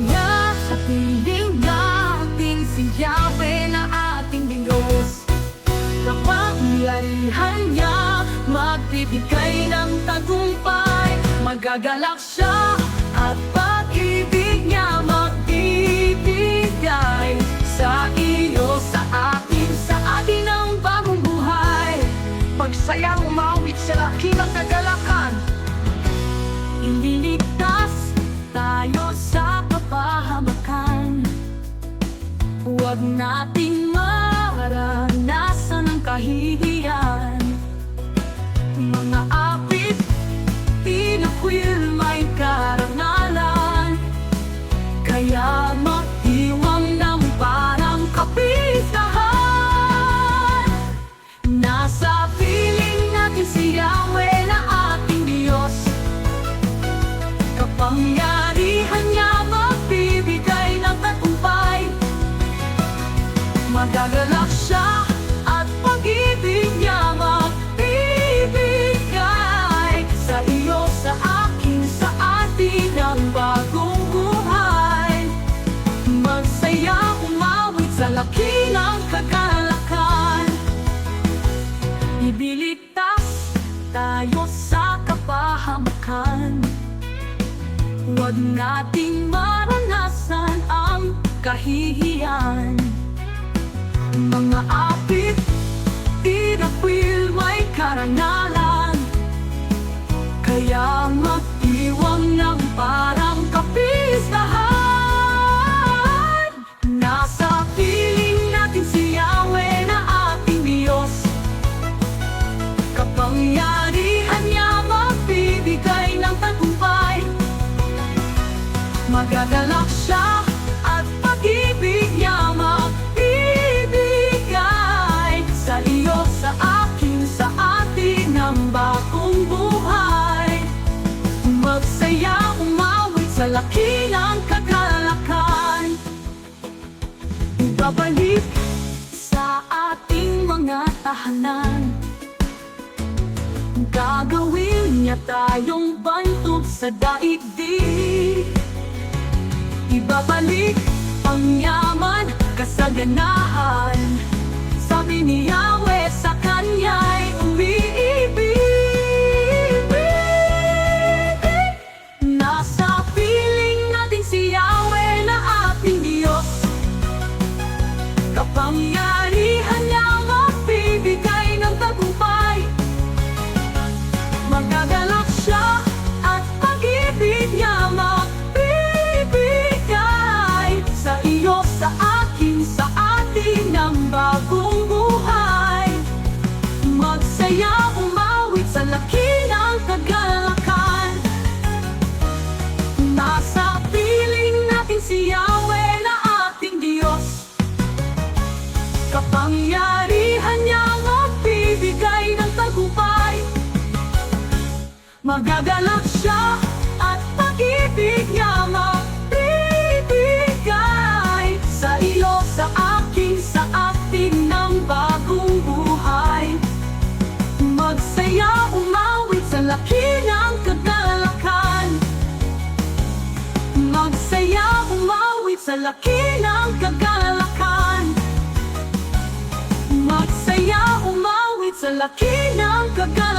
niya sa piling nating na ating Diyos. Kapangyarihan niya magbibigay ng tagumpay. Magagalak siya at pag-ibig niya magbibigay Sa iyo, sa akin, sa atin ang bagong buhay. Pagsayang umawit sa laki ng kagalakan Ililigtas tayo sa nating maranasan ang kahihiyan? Mga apit, tinakwil may karangalan. Kaya magdiwang ng parang kapistahan Nasa piling natin si Ibilitas tayo sa kapahamakan. Huwag nating maranasan ang kahihiyan. Mga apit, Magagalak siya at pag-ibig niya magbibigay Sa sa akin, sa atin ang bagong buhay. Magsaya, umawit sa laki ng kagalakan Babalik sa ating mga tahanan. Gagawin niya tayong bantog sa daigdig Ibabalik ang yaman, kasaganahan Sabi ni Magagalak siya at pag-ibig niya magbibigay Sa iyo, sa akin, sa atin ng bagong buhay. Magsaya, umawit sa laki ng kagalakan. Magsaya, umawit sa laki ng kagalakan. Magsaya, umawit sa laki ng kagalakan